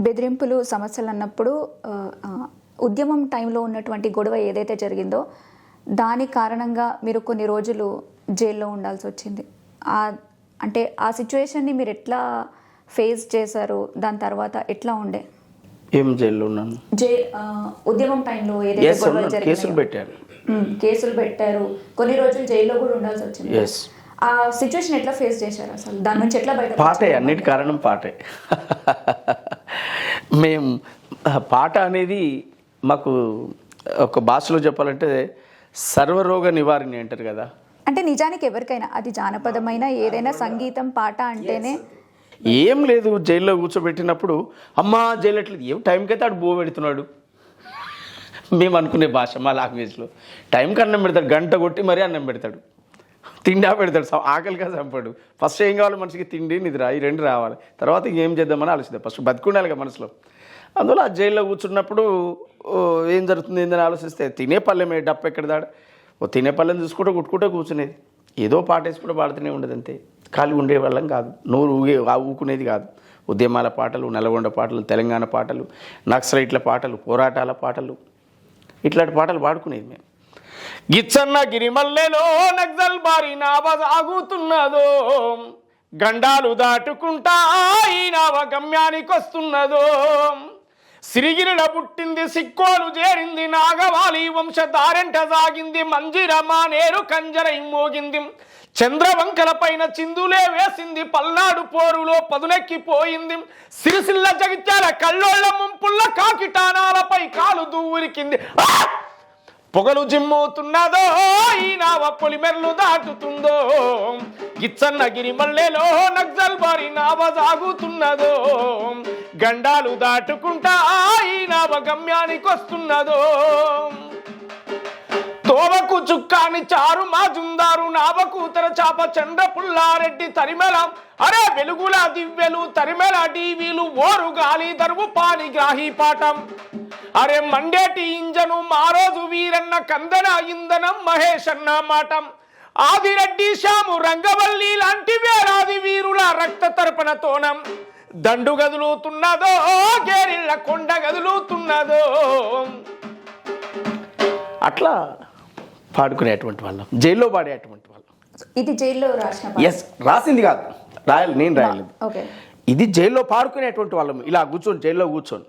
బెదిరింపులు సమస్యలు అన్నప్పుడు ఉద్యమం టైంలో ఉన్నటువంటి గొడవ ఏదైతే జరిగిందో దాని కారణంగా మీరు కొన్ని రోజులు జైల్లో ఉండాల్సి వచ్చింది. ఆ అంటే ఆ సిచ్యువేషన్ని మీరు ఎట్లా ఫేస్ చేశారు? దాని తర్వాత ఎట్లా ఉండే? ఏం జైల్లో ఉన్నాను? జై ఉద్యమం టైంలో ఏదైతే గొడవలు కేసులు ఉమ్, కేసులు పెట్టారు. కొన్ని రోజులు జైల్లో కూడా ఉండాల్సి వచ్చింది. ఆ సిచ్యువేషన్ ఎట్లా ఫేస్ చేశారు అసలు? దాని నుంచి ఎట్లా బయట పాటే అన్నిటి కారణం పాటే. మేము పాట అనేది మాకు ఒక భాషలో చెప్పాలంటే సర్వరోగ నివారణి అంటారు కదా. అంటే నిజానికి ఎవరికైనా అది జానపదమైన ఏదైనా సంగీతం పాట అంటేనే. ఏం లేదు జైల్లో కూర్చోబెట్టినప్పుడు అమ్మా జైలు ఎట్లేదు ఏం టైంకి అయితే ఆడు బో పెడుతున్నాడు. మేము అనుకునే భాష మా లాంగ్వేజ్లో. టైంకి అన్నం పెడతాడు గంట కొట్టి మరీ అన్నం పెడతాడు. తిండి పెడతాడు. ఆకలిగా చంపాడు. ఫస్ట్ ఏం కావాలి మనిషికి? తిండి నిద్ర. ఈ రెండు రావాలి. తర్వాత ఏం చేద్దామని ఆలోచిద్దాం. ఫస్ట్ బతుకుండాలి కదా మనసులో. అందువల్ల ఆ జైల్లో కూర్చున్నప్పుడు ఏం జరుగుతుంది ఏందని ఆలోచిస్తే తినే పల్లెమే డప్పు ఎక్కడ దాడ? ఓ తినే పల్లెం చూసుకుంటూ కుట్టుకుంటూ కూర్చునేది. ఏదో పాట వేసుకుంటూ పాడుతూనే ఉండదు అంతే. ఖాళీ ఉండేవాళ్ళం కాదు. నోరు ఊగే ఆ ఊకునేది కాదు. ఉద్యమాల పాటలు నల్గొండ పాటలు తెలంగాణ పాటలు నక్సలైట్ల పాటలు పోరాటాల పాటలు. ఇట్లాంటి పాటలు పాడుకునేది మేము. గిచ్చన్న గిరిమల్లెలో నక్సల్ బారి నావ సాగుతున్నదో గండాలు దాటుకుంటా ఈ నావ గమ్యానికి వస్తున్నదో పుట్టింది సిక్కోలు చేరింది నాగవాలి వంశధారెంట సాగింది మంజిరమా నేరు కంజరై మోగింది చంద్రవంకల పైన చిందులే వేసింది పల్నాడు పోరులో పదునెక్కిపోయింది సిరిసిల్ల జగిత్యాల కళ్ళోళ్ళ ముంపుల్ల కాకిటానాలపై కాలు దూవురికింది పొగలు జిమ్మవుతున్నదో ఈ నావ పొలిమెర్లు దాటుతుందో. గిచ్చన్న గిరి మల్లెలో నక్సల్ బారి నావ సాగుతున్నదో. గండాలు దాటుకుంటా ఈ నావ గమ్యానికి వస్తున్నదో. తోవకు చుక్కాని చారు మా జుందారు నావకూతర చాప చంద్ర పుల్లారెడ్డి తరిమెల. అరే వెలుగుల దివ్యలు తరిమెల టీవీలు ఓరు గాలి దరువు పాని గ్రాహి పాఠం. అరే మండేటి ఇంజను మారోజు వీరన్న కందన ఇంధనం మహేష్ అన్న మాటం. ఆదిరెడ్డి శ్యాము రంగవల్లి లాంటి వేలాది వీరుల రక్త తర్పణ తోనం. దండు గదులుతున్నదో గేరిళ్ళ కొండ గదులుతున్నదో. అట్లా పాడుకునేటువంటి వాళ్ళం. జైల్లో పాడేటువంటి వాళ్ళం. ఇది జైల్లో రాసిన. ఎస్ రాసింది కాదు. రాయాలి నేను రాయలేదు. ఇది జైల్లో పాడుకునేటువంటి వాళ్ళం. ఇలా కూర్చొని జైల్లో కూర్చొని